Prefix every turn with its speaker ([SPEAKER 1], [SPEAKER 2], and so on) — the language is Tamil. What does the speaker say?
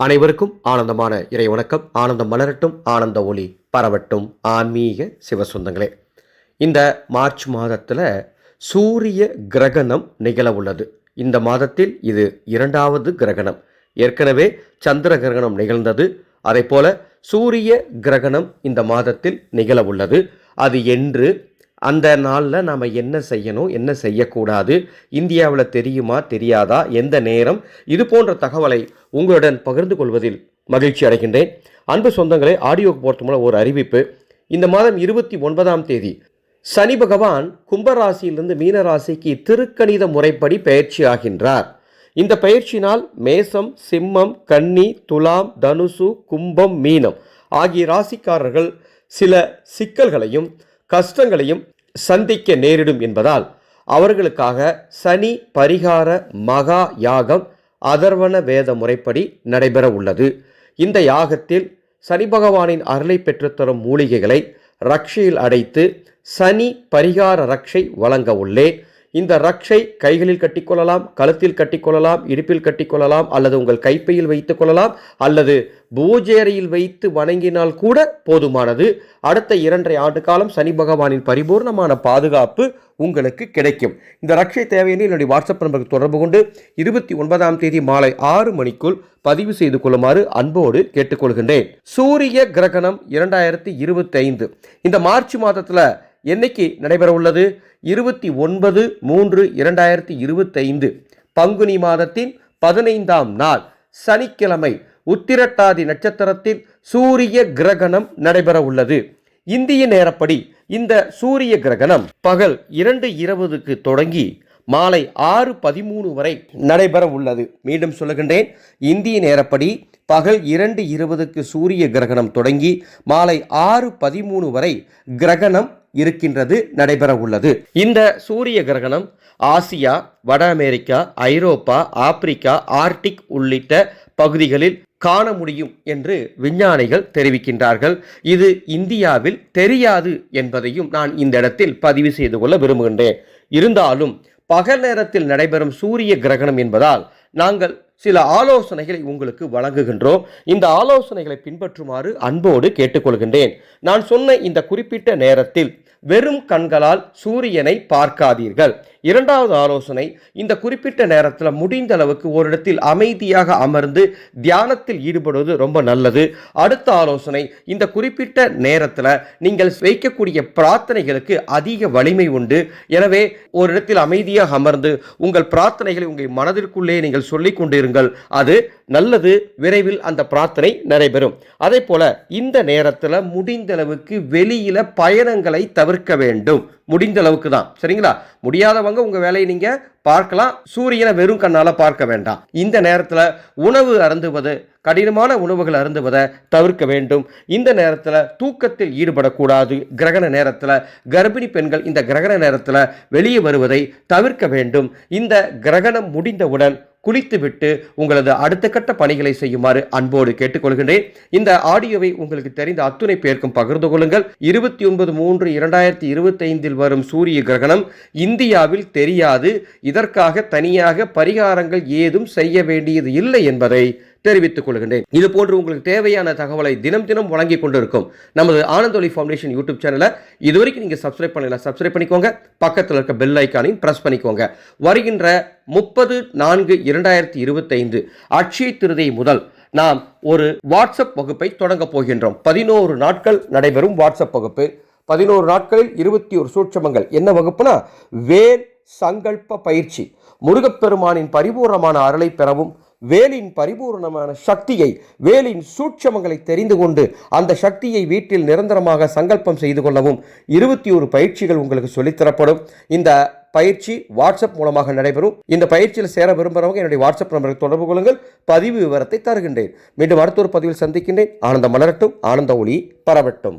[SPEAKER 1] அனைவருக்கும் ஆனந்தமான இறை வணக்கம் ஆனந்தம் மலரட்டும் ஆனந்த ஒளி பரவட்டும். ஆன்மீக சிவசுந்தங்களே இந்த மார்ச் மாதத்தில் சூரிய கிரகணம் நிகழ உள்ளது. இந்த மாதத்தில் இது இரண்டாவது கிரகணம். ஏற்கனவே சந்திர கிரகணம் நிகழ்ந்தது. அதே போல சூரிய கிரகணம் இந்த மாதத்தில் நிகழ உள்ளது. அது என்று அந்த நாளில் நாம் என்ன செய்யணும் என்ன செய்யக்கூடாது இந்தியாவில் தெரியுமா தெரியாதா எந்த நேரம் இது போன்ற தகவலை உங்களுடன் பகிர்ந்து கொள்வதில் மகிழ்ச்சி அடைகின்றேன். அன்பு சொந்தங்களை ஆடியோக்கு போகிறது மூலம் ஒரு அறிவிப்பு. இந்த மாதம் இருபத்தி ஒன்பதாம் தேதி சனி பகவான் கும்பராசியிலிருந்து மீனராசிக்கு திருக்கணித முறைப்படி பயிற்சி ஆகின்றார். இந்த பயிற்சியினால் மேசம் சிம்மம் கன்னி துலாம் தனுசு கும்பம் மீனம் ஆகிய ராசிக்காரர்கள் சில சிக்கல்களையும் கஷ்டங்களையும் சந்திக்க நேரிடும் என்பதால் அவர்களுக்காக சனி பரிகார மகா யாகம் அதர்வன வேத முறைப்படி நடைபெற உள்ளது. இந்த யாகத்தில் சனி பகவானின் அருளை பெற்றுத்தரும் மூலிகைகளை ரக்ஷையில் அடைத்து சனி பரிகார ரக்ஷை வழங்க உள்ளேன் இந்த ரக்ஷை கைகளில் கட்டிக்கொள்ளலாம் கழுத்தில் கட்டிக்கொள்ளலாம் இடுப்பில் கட்டிக்கொள்ளலாம் அல்லது உங்கள் கைப்பையில் வைத்துக் கொள்ளலாம் அல்லது பூஜேரையில் வைத்து வணங்கினால் கூட போதுமானது. அடுத்த இரண்டரை ஆண்டு காலம் சனி பகவானின் பரிபூர்ணமான பாதுகாப்பு உங்களுக்கு கிடைக்கும். இந்த ரக்ஷை தேவையான என்னுடைய வாட்ஸ்அப் நம்பருக்கு தொடர்பு கொண்டு இருபத்தி ஒன்பதாம் தேதி மாலை ஆறு மணிக்குள் பதிவு செய்து கொள்ளுமாறு அன்போடு கேட்டுக்கொள்கின்றேன். சூரிய கிரகணம் இரண்டாயிரத்தி இருபத்தி ஐந்து இந்த மார்ச் மாதத்தில் என்னைக்கு நடைபெற உள்ளது இருபத்தி ஒன்பது மூன்று இரண்டாயிரத்தி இருபத்தைந்து. பங்குனி மாதத்தின் பதினைந்தாம் நாள் சனிக்கிழமை உத்திரட்டாதி நட்சத்திரத்தில் சூரிய கிரகணம் நடைபெற உள்ளது இந்திய நேரப்படி இந்த சூரிய கிரகணம் பகல் இரண்டு இருபதுக்கு தொடங்கி மாலை ஆறு பதிமூணு வரை நடைபெற உள்ளது மீண்டும் சொல்லுகின்றேன் இந்திய நேரப்படி பகல் இரண்டு இருபதுக்கு சூரிய கிரகணம் தொடங்கி மாலை ஆறு பதிமூணு வரை கிரகணம் இருக்கின்றது நடைபெற உள்ளது. இந்த சூரிய கிரகணம் ஆசியா வட அமெரிக்கா ஐரோப்பா ஆப்பிரிக்கா ஆர்டிக் உள்ளிட்ட பகுதிகளில் காண முடியும் என்று விஞ்ஞானிகள் தெரிவிக்கின்றார்கள். இது இந்தியாவில் தெரியாது என்பதையும் நான் இந்த இடத்தில் பதிவு செய்து கொள்ள விரும்புகின்றேன். இருந்தாலும் பகல் நேரத்தில் நடைபெறும் சூரிய கிரகணம் என்பதால் நாங்கள் சில ஆலோசனைகளை உங்களுக்கு வழங்குகின்றோம். இந்த ஆலோசனைகளை பின்பற்றுமாறு அன்போடு கேட்டுக்கொள்கின்றேன். நான் சொன்ன இந்த குறிப்பிட்ட நேரத்தில் வெறும் கண்களால் சூரியனை பார்க்காதீர்கள். இரண்டாவது ஆலோசனை இந்த குறிப்பிட்ட நேரத்தில் முடிந்த அளவுக்கு ஒரு இடத்தில் அமைதியாக அமர்ந்து தியானத்தில் ஈடுபடுவது ரொம்ப நல்லது. அடுத்த ஆலோசனை இந்த குறிப்பிட்ட நேரத்தில் நீங்கள் வைக்கக்கூடிய பிரார்த்தனைகளுக்கு அதிக வலிமை உண்டு. எனவே ஒரு இடத்தில் அமைதியாக அமர்ந்து உங்கள் பிரார்த்தனைகளை உங்கள் மனதிற்குள்ளே நீங்கள் சொல்லிக் கொண்டிருங்கள். அது நல்லது. விரைவில் அந்த பிரார்த்தனை நடைபெறும். அதே போல இந்த நேரத்தில் முடிந்தளவுக்கு வெளியில் வெளியில பயணங்களை தவிர்க்க வேண்டும். முடிந்த அளவுக்கு தான் சரிங்களா? முடியாதவங்க உங்க வேலையை நீங்க பார்க்கலாம். சூரியனை வெறும் கண்ணால பார்க்க வேண்டாம். இந்த நேரத்தில் உணவு அருந்துவது கடினமான உணவுகள் அருந்துவதை தவிர்க்க வேண்டும். இந்த நேரத்தில் தூக்கத்தில் ஈடுபடக்கூடாது. கிரகண நேரத்தில் கர்ப்பிணி பெண்கள் இந்த கிரகண நேரத்தில் வெளியே வருவதை தவிர்க்க வேண்டும். இந்த கிரகணம் முடிந்தவுடன் குளித்துவிட்டு உங்களது அடுத்த கட்ட பணிகளை செய்யுமாறு அன்போடு கேட்டுக்கொள்கின்றேன். இந்த ஆடியோவை உங்களுக்கு தெரிந்த அத்துணை பேருக்கும் பகிர்ந்து கொள்ளுங்கள். இருபத்தி ஒன்பது மூன்று இரண்டாயிரத்தி இருபத்தைந்தில் வரும் சூரிய கிரகணம் இந்தியாவில் தெரியாது. இதற்காக தனியாக பரிகாரங்கள் ஏதும் செய்ய வேண்டியது இல்லை என்பதை தெரிவித்துக் கொள்கின்றேன். இது போன்று உங்களுக்கு தேவையான தகவலை தினம் தினம் வழங்கி கொண்டிருக்கும் நமது ஆனந்தொலி ஃபவுண்டேஷன் யூடியூப் சேனலை இதுவரைக்கும் நீங்கள் சப்ஸ்கிரைப் பண்ணல சப்ஸ்கிரைப் பண்ணிக்கோங்க. பக்கத்தில் இருக்க பெல் ஐக்கானையும் ப்ரெஸ் பண்ணிக்கோங்க. வருகின்ற முப்பது நான்கு இரண்டாயிரத்தி இருபத்தைந்து அட்சய திருதை முதல் நாம் ஒரு வாட்ஸ்அப் வகுப்பை தொடங்கப் போகின்றோம். பதினோரு நாட்கள் நடைபெறும் வாட்ஸ்அப் வகுப்பு. பதினோரு நாட்களில் இருபத்தி ஒரு சூட்சமங்கள். என்ன வகுப்புனா? வேல் சங்கல்ப பயிற்சி. முருகப்பெருமானின் பரிபூர்ணமான அருளை பெறவும் வேலின் பரிபூர்ணமான சக்தியை வேலின் சூட்சமங்களை தெரிந்து கொண்டு அந்த சக்தியை வீட்டில் நிரந்தரமாக சங்கல்பம் செய்து கொள்ளவும் இருபத்தி ஒரு பயிற்சிகள் உங்களுக்கு சொல்லித்தரப்படும் இந்த பயிற்சி வாட்ஸ்அப் மூலமாக நடைபெறும். இந்த பயிற்சியில் சேர விரும்புகிறவங்க என்னுடைய வாட்ஸ்அப் நம்பருக்கு தொடர்பு கொள்ளுங்கள். பதிவு விவரத்தை தருகின்றேன். மீண்டும் அடுத்த ஒரு பதிவில் சந்திக்கின்றேன். ஆனந்தம் மலரட்டும். ஆனந்த ஒளி பரவட்டும்.